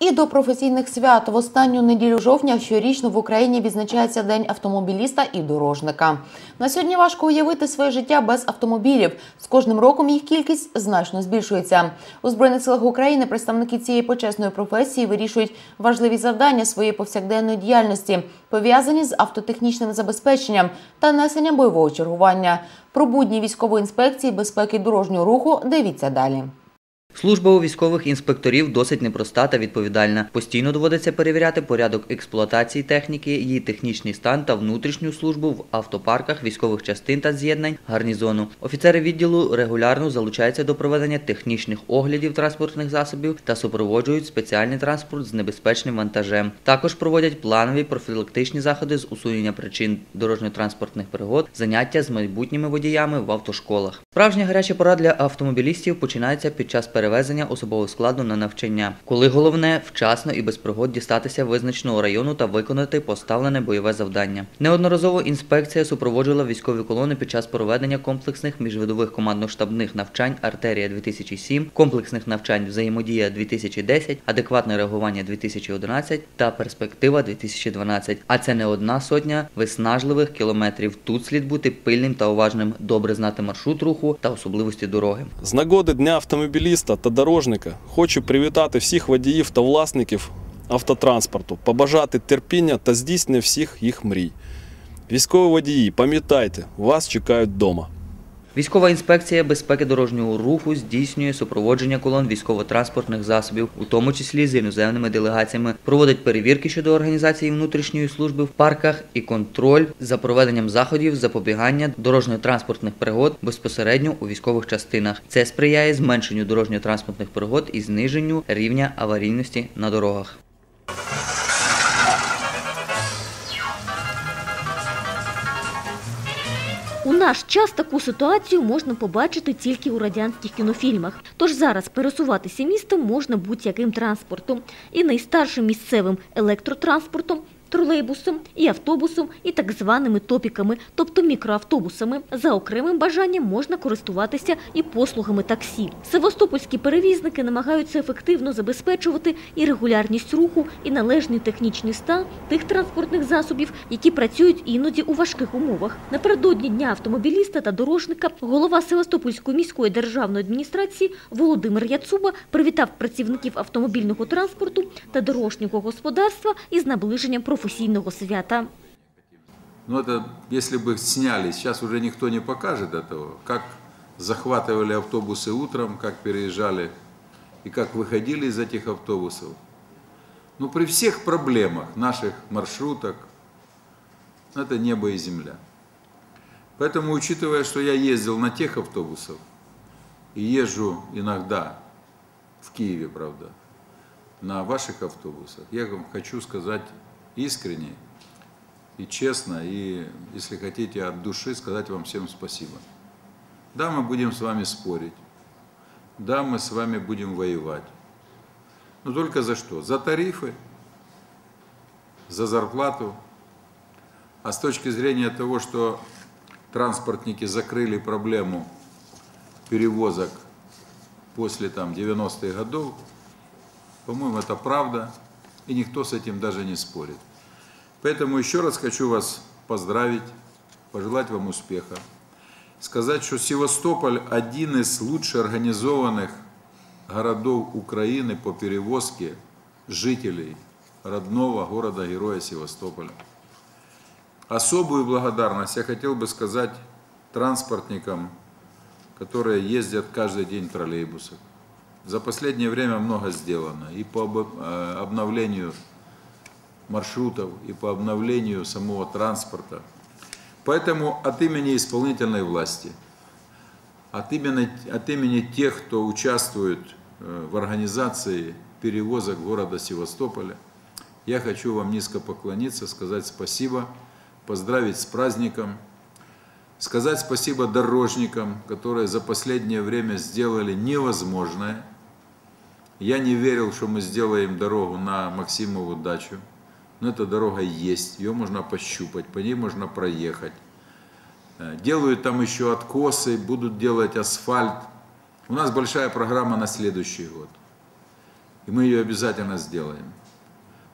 І до професійних свят в останню неділю жовтня щорічно в Україні відзначається День автомобіліста і дорожника. На сьогодні важко уявити своє життя без автомобілів. З кожним роком їх кількість значно збільшується. У збройних силах України представники цієї почесної професії вирішують важливі завдання своєї повсякденної діяльності, пов'язані з автотехнічним забезпеченням та несенням бойового чергування. Про будні військової інспекції безпеки дорожнього руху дивіться далі. Служба у військових інспекторів досить непроста та відповідальна. Постійно доводиться перевіряти порядок експлуатації техніки, її технічний стан та внутрішню службу в автопарках, військових частин та з'єднань гарнізону. Офіцери відділу регулярно залучаються до проведення технічних оглядів транспортних засобів та супроводжують спеціальний транспорт з небезпечним вантажем. Також проводять планові профілактичні заходи з усунення причин дорожньо-транспортних пригод, заняття з майбутніми водіями в автошколах. Справжня гаряча пора для автомобілістів починається під час перевезення особового складу на навчання, коли головне вчасно і без пригод дістатися визначеного району та виконати поставлене бойове завдання. Неодноразово інспекція супроводжувала військові колони під час проведення комплексних міжвидових командно-штабних навчань Артерія 2007, комплексних навчань Взаємодія 2010, адекватне реагування 2011 та перспектива 2012. А це не одна сотня виснажливих кілометрів. Тут слід бути пильним та уважним, добре знати маршрут руху та особливості дороги. З нагоди Дня автомобіліста та дорожника хочу привітати всіх водіїв та власників автотранспорту, побажати терпіння та здійснення всіх їх мрій. Військові водії, пам'ятайте, вас чекають вдома. Військова інспекція безпеки дорожнього руху здійснює супроводження колон військово-транспортних засобів, у тому числі з іноземними делегаціями, проводить перевірки щодо організації внутрішньої служби в парках і контроль за проведенням заходів запобігання дорожньо-транспортних пригод безпосередньо у військових частинах. Це сприяє зменшенню дорожньо-транспортних пригод і зниженню рівня аварійності на дорогах. У наш час таку ситуацію можна побачити тільки у радянських кінофільмах. Тож зараз пересуватися містом можна будь-яким транспортом. І найстаршим місцевим електротранспортом, тролейбусом і автобусом, і так званими топіками, тобто мікроавтобусами. За окремим бажанням можна користуватися і послугами таксі. Севастопольські перевізники намагаються ефективно забезпечувати і регулярність руху, і належний технічний стан тих транспортних засобів, які працюють іноді у важких умовах. Напередодні дня автомобіліста та дорожника голова Севастопольської міської державної адміністрації Володимир Яцуба привітав працівників автомобільного транспорту та дорожнього господарства із наближенням професійного свята. Ну это, если бы сняли, сейчас уже никто не покажет этого, как захватывали автобусы утром, как переезжали и как выходили из этих автобусов. Ну при всех проблемах наших маршруток, это небо и земля. Поэтому, учитывая, что я ездил на тех автобусах и езжу иногда в Киеве, правда, на ваших автобусах, я вам хочу сказать искренне и честно, и, если хотите, от души сказать вам всем спасибо. Да, мы будем с вами спорить. Да, мы с вами будем воевать. Но только за что? За тарифы, за зарплату. А с точки зрения того, что транспортники закрыли проблему перевозок после там, 90-х годов, по-моему, это правда, и никто с этим даже не спорит. Поэтому еще раз хочу вас поздравить, пожелать вам успеха, сказать, что Севастополь один из лучше организованных городов Украины по перевозке жителей родного города-героя Севастополя. Особую благодарность я хотел бы сказать транспортникам, которые ездят каждый день в троллейбусах. За последнее время много сделано и по э, обновлению маршрутов, и по обновлению самого транспорта. Поэтому от имени исполнительной власти, от имени, от имени тех, кто участвует э, в организации перевозок города Севастополя, я хочу вам низко поклониться, сказать спасибо, поздравить с праздником, сказать спасибо дорожникам, которые за последнее время сделали невозможное. Я не верил, что мы сделаем дорогу на Максимову дачу, но эта дорога есть, ее можно пощупать, по ней можно проехать. Э, Делают там еще откосы, будут делать асфальт. У нас большая программа на следующий год. И мы ее обязательно сделаем.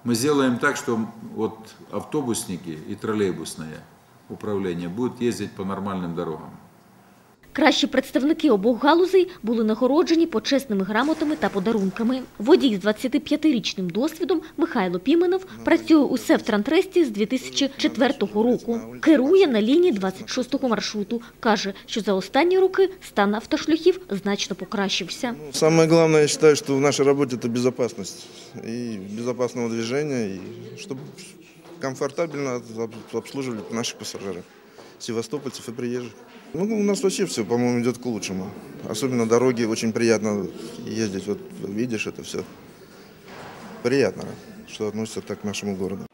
Мы сделаем так, что вот автобусники и троллейбусное управление будут ездить по нормальным дорогам. Кращі представники обох галузей були нагороджені почесними грамотами та подарунками. Водій з 25-річним досвідом Михайло Піменов працює у Севтрантресті з 2004 року. Керує на лінії 26-го маршруту. Каже, що за останні роки стан автошляхів значно покращився. Самое главное, я считаю, что в нашей работе это безопасность. И безопасного движения, и чтобы комфортабельно об- обслуживали наших пассажиров, севастопольцев и приезжих. Ну, у нас вообще все, по-моему, идет к лучшему. Особенно дороги, очень приятно ездить. Вот видишь это все. Приятно, что относится так к нашему городу.